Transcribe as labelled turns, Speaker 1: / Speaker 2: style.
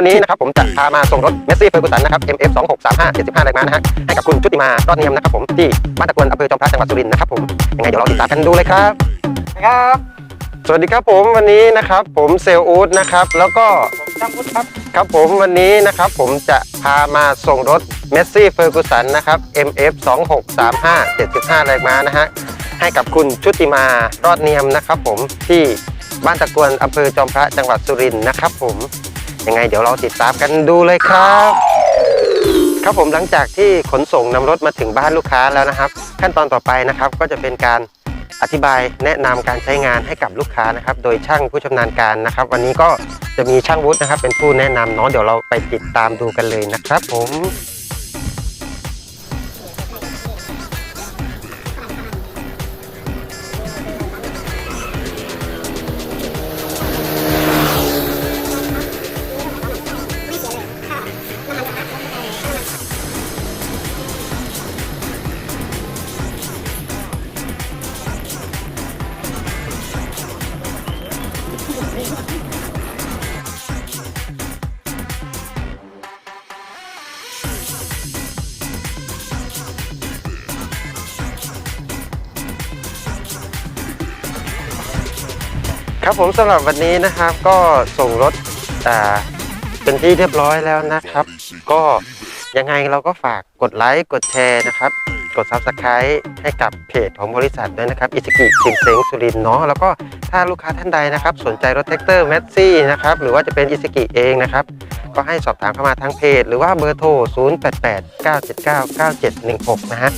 Speaker 1: วันนี้นะครับผมจะพามาส่งรถเมสซี่เฟอร์กูสันนะครับ MF 2 6 3 5 75แรงม้านะฮะให้กับคุณชุติมารอดเนียมนะครับผมที่บ้านตะกวนอำเภอจอมพระจังหวัดสุรินทร์นะครับผมยังไงเดี๋ยวเราติดตามกันดูเลยครับ
Speaker 2: ครับ
Speaker 1: สวัสดีครับผมวันนี้นะครับผมเซลล์อูดนะครับแล้วก็
Speaker 2: ผมช่างพุทธครับ
Speaker 1: ครับผมวันนี้นะครับผมจะพามาส่งรถเมสซี่เฟอร์กูสันนะครับ MF 2 6 3 5 75แรงม้านะฮะให้กับคุณชุติมารอดเนียมนะครับผมที่บ้านตะกวนอำเภอจอมพระจังหวัดสุรินทร์นะครับผม ยังไงเดี๋ยวเราติดตามกันดูเลยครับ ครับผมหลังจากที่ขนส่งนำรถมาถึงบ้านลูกค้าแล้วนะครับ ขั้นตอนต่อไปนะครับก็จะเป็นการอธิบายแนะนำการใช้งานให้กับลูกค้านะครับ โดยช่างผู้ชำนาญการนะครับ วันนี้ก็จะมีช่างวุฒินะครับ เป็นผู้แนะนำเนาะเดี๋ยวเราไปติดตามดูกันเลยนะครับ ผม ครับผมสำหรับวันนี้นะครับก็ส่งรถอ่าเป็นที่เรียบร้อยแล้วนะครับ ก็ยังไงเราก็ฝากกดไลค์กดแชร์นะครับ กด Subscribe ให้กับเพจของบริษัทด้วยนะครับอิสกิสิงเซงสุรินเนาะแล้วก็ถ้าลูกค้าท่านใดนะครับ สนใจรถแท็กเตอร์แมสซี่นะครับ หรือว่าจะเป็นอิสกิเองนะครับ ก็ให้สอบถามเข้ามาทางเพจ หรือว่าเบอร์โทร 0889799716 นะฮะ